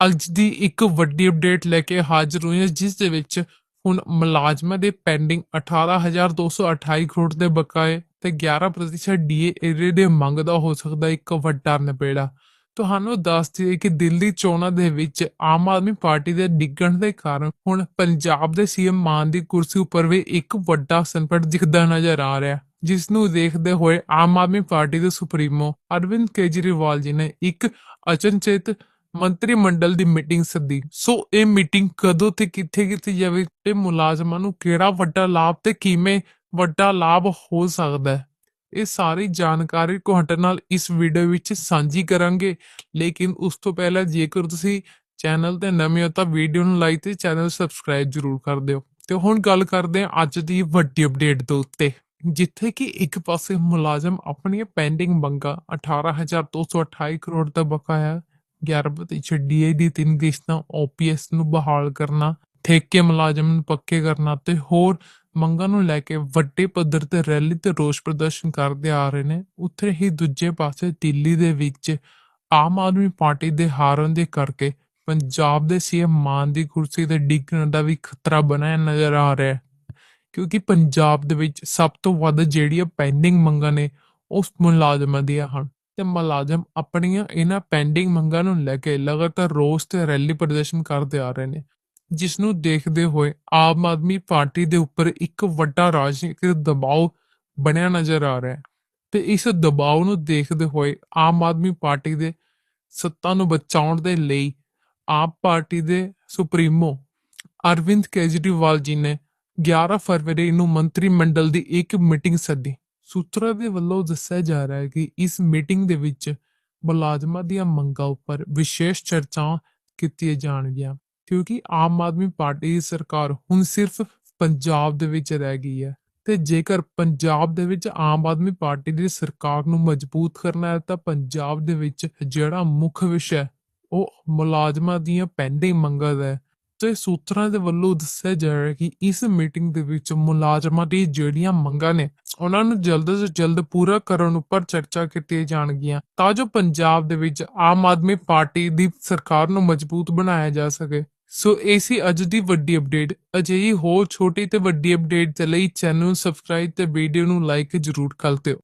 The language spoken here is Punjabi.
ਅੱਜ ਦੀ ਇੱਕ ਵੱਡੀ ਅਪਡੇਟ ਲੈ ਕੇ ਹਾਜ਼ਰ ਹੋਏ ਹਾਂ, ਜਿਸ ਦੇ ਵਿੱਚ ਹੁਣ ਮੁਲਾਜ਼ਮਾਂ ਦੇ ਪੈਂਡਿੰਗ 18228 ਕਰੋੜ ਦੇ ਬਕਾਏ ਤੇ 11% ਡੀਏ ਏਰੀਏ ਦੇ ਮੰਗ ਦਾ ਹੋ ਸਕਦਾ ਇੱਕ ਵੱਡਾ ਨਿਬੇੜਾ। ਤੁਹਾਨੂੰ ਦੱਸ ਦਈਏ ਕਿ ਦਿੱਲੀ ਚੋਣਾਂ ਦੇ ਵਿੱਚ ਆਮ ਆਦਮੀ ਪਾਰਟੀ ਦੇ ਡਿੱਗਣ ਦੇ ਕਾਰਨ ਹੁਣ ਪੰਜਾਬ ਦੇ ਸੀਐਮ ਮਾਨ ਦੀ ਕੁਰਸੀ ਉੱਪਰ ਵੀ ਇੱਕ ਵੱਡਾ ਸੰਕਟ ਦਿਖਦਾ ਨਜ਼ਰ ਆ ਰਿਹਾ। ਜਿਸ ਨੂੰ ਦੇਖਦੇ ਹੋਏ ਆਮ ਆਦਮੀ ਪਾਰਟੀ ਦੇ ਸੁਪਰੀਮੋ ਅਰਵਿੰਦ ਕੇਜਰੀਵਾਲ ਜੀ ਨੇ ਇੱਕ ਅਚਨਚੇਤ ਮੰਤਰੀ ਮੰਡਲ ਦੀ ਮੀਟਿੰਗ ਸੱਦੀ ਸੋ ਇਹ ਮੀਟਿੰਗ ਕਦੋਂ ਤੇ ਕਿੱਥੇ ਕੀਤੀ ਜਾਵੇ ਤੇ ਮੁਲਾਜ਼ਮਾਂ ਨੂੰ ਕਿਹੜਾ ਵੱਡਾ ਲਾਭ ਤੇ ਕਿਵੇਂ ਵੱਡਾ ਲਾਭ ਹੋ ਸਕਦਾ ਹੈ? ਇਹ ਸਾਰੀ ਜਾਣਕਾਰੀ ਤੁਹਾਡੇ ਨਾਲ ਇਸ ਵੀਡੀਓ ਵਿੱਚ ਸਾਂਝੀ ਕਰਾਂਗੇ। ਲੇਕਿਨ ਉਸ ਤੋਂ ਪਹਿਲਾਂ ਜੇਕਰ ਤੁਸੀਂ ਚੈਨਲ ਤੇ ਨਵੇਂ ਹੋ ਤਾਂ ਵੀਡੀਓ ਨੂੰ ਲਾਈਕ ਤੇ ਚੈਨਲ ਸਬਸਕ੍ਰਾਈਬ ਜ਼ਰੂਰ ਕਰ ਦਿਓ। ਤੇ ਹੁਣ ਗੱਲ ਕਰਦੇ ਹਾਂ ਅੱਜ ਦੀ ਵੱਡੀ ਅਪਡੇਟ ਦੇ ਉੱਤੇ। ਜਿੱਥੇ ਕਿ ਇੱਕ ਪਾਸੇ ਮੁਲਾਜ਼ਮ ਆਪਣੀਆਂ ਪੈਂਡਿੰਗ ਮੰਗਾਂ 18228 ਕਰੋੜ ਦਾ ਬਕਾਇਆ 11% ਡੀਏ ਦੀ ਤਿੰਨ ਕਿਸ਼ਤਾਂ ਓਪੀਐਸ ਨੂੰ ਬਹਾਲ ਕਰਨਾ, ਠੇਕੇ ਮੁਲਾਜ਼ਮ ਨੂੰ ਪੱਕੇ ਕਰਨਾ ਤੇ ਹੋਰ ਮੰਗਾਂ ਨੂੰ ਲੈ ਕੇ ਵੱਡੇ ਪੱਧਰ ਤੇ ਰੈਲੀ ਤੇ ਰੋਸ ਪ੍ਰਦਰਸ਼ਨ ਕਰਦੇ ਆ ਰਹੇ ਨੇ। ਉੱਥੇ ਹੀ ਦੂਜੇ ਪਾਸੇ ਦਿੱਲੀ ਦੇ ਵਿੱਚ ਆਮ ਆਦਮੀ ਪਾਰਟੀ ਦੇ ਹਾਰਨ ਦੇ ਕਰਕੇ ਪੰਜਾਬ ਦੇ ਸੀਐਮ ਮਾਨ ਦੀ ਕੁਰਸੀ ਤੇ ਡਿੱਗਣ ਦਾ ਵੀ ਖਤਰਾ ਬਣਿਆ ਨਜ਼ਰ ਆ ਰਿਹਾ ਹੈ। ਕਿਉਂਕਿ ਪੰਜਾਬ ਦੇ ਵਿੱਚ ਸਭ ਤੋਂ ਵੱਧ ਜਿਹੜੀਆਂ ਪੈਂਡਿੰਗ ਮੰਗਾਂ ਨੇ, ਉਸ ਮੁਲਾਜ਼ਮਾਂ ਦੀਆਂ ਹਨ। ਤੇ ਮੁਲਾਜ਼ਮ ਆਪਣੀਆਂ ਇਹਨਾਂ ਪੈਂਡਿੰਗ ਮੰਗਾਂ ਨੂੰ ਲੈ ਕੇ ਲਗਾਤਾਰ ਰੋਸ ਤੇ ਰੈਲੀ ਪ੍ਰਦਰਸ਼ਨ ਕਰਦੇ ਆ ਰਹੇ ਨੇ ਜਿਸ ਨੂੰ ਦੇਖਦੇ ਹੋਏ ਆਮ ਆਦਮੀ ਪਾਰਟੀ ਦੇ ਉੱਪਰ ਇੱਕ ਵੱਡਾ ਰਾਜਨੀਤਿਕ ਦਬਾਅ ਬਣਿਆ ਨਜ਼ਰ ਆ ਰਿਹਾ ਹੈ ਤੇ ਇਸ ਦਬਾਅ ਨੂੰ ਦੇਖਦੇ ਹੋਏ ਆਮ ਆਦਮੀ ਪਾਰਟੀ ਦੇ ਸੱਤਾ ਨੂੰ ਬਚਾਉਣ ਦੇ ਲਈ ਆਪ ਪਾਰਟੀ ਦੇ ਸੁਪਰੀਮੋ ਅਰਵਿੰਦ ਕੇਜਰੀਵਾਲ ਜੀ ਨੇ 11 ਫਰਵਰੀ ਨੂੰ ਮੰਤਰੀ ਮੰਡਲ ਦੀ ਇੱਕ ਮੀਟਿੰਗ ਸੱਦੀ। ਸੂਤਰਾਂ ਦੇ ਵੱਲੋਂ ਦੱਸਿਆ ਜਾ ਰਿਹਾ ਹੈ ਕਿ ਇਸ ਮੀਟਿੰਗ ਦੇ ਵਿੱਚ ਮੁਲਾਜ਼ਮਾਂ ਦੀਆਂ ਮੰਗਾਂ ਉੱਪਰ ਵਿਸ਼ੇਸ਼ ਚਰਚਾ ਕੀਤੀ ਜਾਣਗੀਆਂ ਕਿਉਂਕਿ ਆਮ ਆਦਮੀ ਪਾਰਟੀ ਦੀ ਸਰਕਾਰ ਹੁਣ ਸਿਰਫ ਪੰਜਾਬ ਦੇ ਵਿੱਚ ਰਹਿ ਗਈ ਹੈ ਤੇ ਜੇਕਰ ਪੰਜਾਬ ਦੇ ਵਿੱਚ ਆਮ ਆਦਮੀ ਪਾਰਟੀ ਦੀ ਸਰਕਾਰ ਨੂੰ ਮਜ਼ਬੂਤ ਕਰਨਾ ਹੈ ਤਾਂ ਪੰਜਾਬ ਦੇ ਵਿੱਚ ਜਿਹੜਾ ਮੁੱਖ ਵਿਸ਼ਾ ਹੈ, ਉਹ ਮੁਲਾਜ਼ਮਾਂ ਦੀਆਂ ਪੈਂਡਿੰਗ ਮੰਗਾਂ ਦਾ ਹੈ। ਤੇ ਸੂਤਰਾਂ ਦੇ ਵੱਲੋਂ ਦੱਸਿਆ ਜਾ ਰਿਹਾ ਕਿ ਇਸ ਮੀਟਿੰਗ ਦੇ ਵਿੱਚ ਮੁਲਾਜ਼ਮਾਂ ਦੀ ਜਿਹੜੀਆਂ ਮੰਗਾਂ ਨੇ ਉਹਨਾਂ ਨੂੰ ਜਲਦ ਤੋਂ ਜਲਦ ਪੂਰਾ ਕਰਨ ਉੱਪਰ ਚਰਚਾ ਕੀਤੀ ਜਾਣਗੀਆਂ ਤਾਂ ਜੋ ਪੰਜਾਬ ਦੇ ਵਿੱਚ ਆਮ ਆਦਮੀ ਪਾਰਟੀ ਦੀ ਸਰਕਾਰ ਨੂੰ ਮਜ਼ਬੂਤ ਬਣਾਇਆ ਜਾ ਸਕੇ। ਸੋ ਇਹ ਸੀ ਅੱਜ ਦੀ ਵੱਡੀ ਅਪਡੇਟ। ਅਜਿਹੀ ਹੋਰ ਛੋਟੀ ਤੇ ਵੱਡੀ ਅਪਡੇਟ ਦੇ ਲਈ ਚੈਨਲ ਨੂੰ ਸਬਸਕ੍ਰਾਈਬ ਤੇ ਵੀਡੀਓ ਨੂੰ ਲਾਈਕ ਜ਼ਰੂਰ ਕਰ ਦਿਓ।